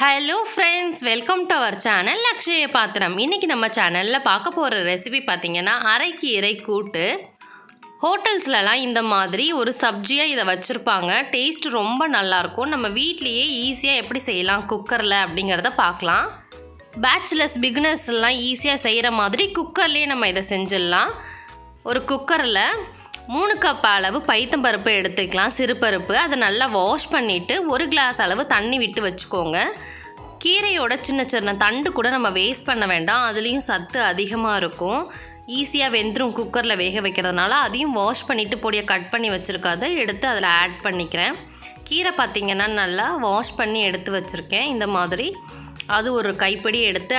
Hello friends welcome to our channel Akshaya Pathram இன்றைக்கி நம்ம சேனலில் பார்க்க போகிற ரெசிபி பார்த்தீங்கன்னா அரைக்கீரை கூட்டு. ஹோட்டல்ஸ்லலாம் இந்த மாதிரி ஒரு சப்ஜியாக இதை வச்சுருப்பாங்க. டேஸ்ட் ரொம்ப நல்லாயிருக்கும். நம்ம வீட்லேயே ஈஸியாக எப்படி செய்யலாம் குக்கரில் அப்படிங்கிறத பார்க்கலாம். பேச்சுலர்ஸ் பிகினர்ஸ்லாம் ஈஸியாக செய்கிற மாதிரி குக்கர்லேயே நம்ம இதை செஞ்சிடலாம். ஒரு குக்கரில் மூணு கப் அளவு பைத்தம்பருப்பு எடுத்துக்கலாம். சிறுபருப்பு அதை நல்லா வாஷ் பண்ணிவிட்டு ஒரு கிளாஸ் அளவு தண்ணி விட்டு வச்சுக்கோங்க. கீரையோட சின்ன சின்ன தண்டு கூட நம்ம வேஸ்ட் பண்ண வேண்டாம். அதுலேயும் சத்து அதிகமாக இருக்கும். ஈஸியாக வெந்துடும் குக்கரில் வேக வைக்கிறதுனால. அதையும் வாஷ் பண்ணிவிட்டு பொடியை கட் பண்ணி வச்சுருக்காத. எடுத்து அதில் ஆட் பண்ணிக்கிறேன். கீரை பார்த்திங்கன்னா நல்லா வாஷ் பண்ணி எடுத்து வச்சுருக்கேன். இந்த மாதிரி. அது ஒரு கைப்பிடி எடுத்து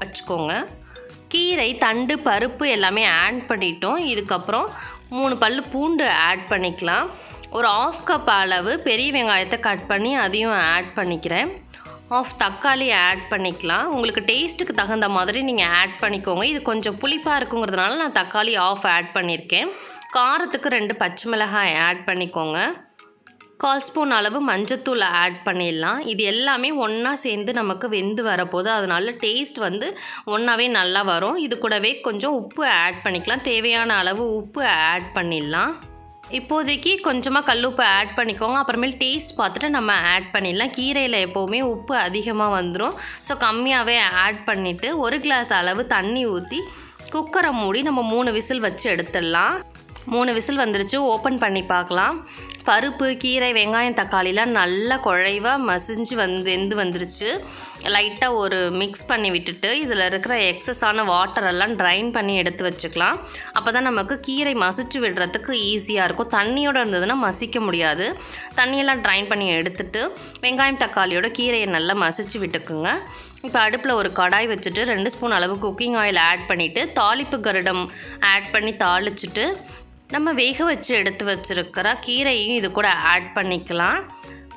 வச்சுக்கோங்க. கீரை தண்டு பருப்பு எல்லாமே ஆட் பண்ணிட்டோம். இதுக்கப்புறம் மூணு பல் பூண்டு ஆட் பண்ணிக்கலாம். ஒரு ஆஃப் கப் அளவு பெரிய வெங்காயத்தை கட் பண்ணி அதையும் ஆட் பண்ணிக்கிறேன். ஆஃப் தக்காளி ஆட் பண்ணிக்கலாம். உங்களுக்கு டேஸ்ட்டுக்கு தகுந்த மாதிரி நீங்கள் ஆட் பண்ணிக்கோங்க. இது கொஞ்சம் புளிப்பாக இருக்குங்கிறதுனால நான் தக்காளி ஆஃப் ஆட் பண்ணியிருக்கேன். காரத்துக்கு ரெண்டு பச்சை மிளகாய் ஆட் பண்ணிக்கோங்க. கால் ஸ்பூன் அளவு மஞ்சத்தூள் ஆட் பண்ணிடலாம். இது எல்லாமே ஒன்றா சேர்ந்து நமக்கு வெந்து வரப்போகுது. அதனால் டேஸ்ட் வந்து ஒன்றாவே நல்லா வரும். இது கூடவே கொஞ்சம் உப்பு ஆட் பண்ணிக்கலாம். தேவையான அளவு உப்பு ஆட் பண்ணிடலாம். இப்போதைக்கு கொஞ்சமாக கல்லுப்பு ஆட் பண்ணிக்கோங்க. அப்புறமேல் டேஸ்ட் பார்த்துட்டு நம்ம ஆட் பண்ணிடலாம். கீரையில் எப்போவுமே உப்பு அதிகமாக வந்துடும் ஸோ கம்மியாகவே ஆட் பண்ணிவிட்டு ஒரு கிளாஸ் அளவு தண்ணி ஊற்றி குக்கரை மூடி நம்ம மூணு விசில் வச்சு எடுத்துடலாம். மூணு விசில் வந்துருச்சு. ஓப்பன் பண்ணி பார்க்கலாம். பருப்பு கீரை வெங்காயம் தக்காளிலாம் நல்லா குழைவாக மசிஞ்சு வந்து வெந்து வந்துருச்சு. லைட்டாக ஒரு மிக்ஸ் பண்ணி விட்டுட்டு இதில் இருக்கிற எக்ஸஸான வாட்டரெல்லாம் ட்ரைன் பண்ணி எடுத்து வச்சுக்கலாம். அப்போ தான் நமக்கு கீரை மசிச்சு விடுறதுக்கு ஈஸியாக இருக்கும். தண்ணியோடு இருந்ததுன்னா மசிக்க முடியாது. தண்ணியெல்லாம் ட்ரைன் பண்ணி எடுத்துட்டு வெங்காயம் தக்காளியோட கீரையை நல்லா மசிச்சு விட்டுக்குங்க. இப்போ அடுப்பில் ஒரு கடாய் வச்சுட்டு ரெண்டு ஸ்பூன் அளவு குக்கிங் ஆயில் ஆட் பண்ணிவிட்டு தாளிப்பு கருடம் ஆட் பண்ணி தாளிச்சிட்டு நம்ம வேக வச்சு எடுத்து வச்சுருக்கிற கீரையும் இது கூட ஆட் பண்ணிக்கலாம்.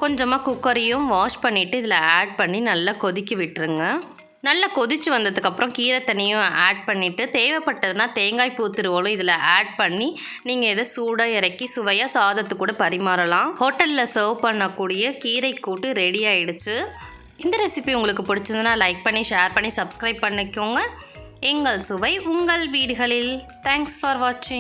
கொஞ்சமாக குக்கரையும் வாஷ் பண்ணிவிட்டு இதில் ஆட் பண்ணி நல்லா கொதிக்க விட்டுருங்க. நல்லா கொதிச்சு வந்ததுக்கப்புறம் கீரை தண்ணியும் ஆட் பண்ணிவிட்டு தேவைப்பட்டதுன்னா தேங்காய் பூ திருவலும் இதில் ஆட் பண்ணி நீங்கள் இதை சூடாக இறக்கி சுவையாக சாதத்து கூட பரிமாறலாம். ஹோட்டலில் சர்வ் பண்ணக்கூடிய கீரை கூட்டு ரெடி ஆயிடுச்சு. இந்த ரெசிபி உங்களுக்கு பிடிச்சதுன்னா லைக் பண்ணி ஷேர் பண்ணி சப்ஸ்கிரைப் பண்ணிக்கோங்க. எங்கள் சுவை உங்கள் வீடுகளில். தேங்க்ஸ் ஃபார் வாட்சிங்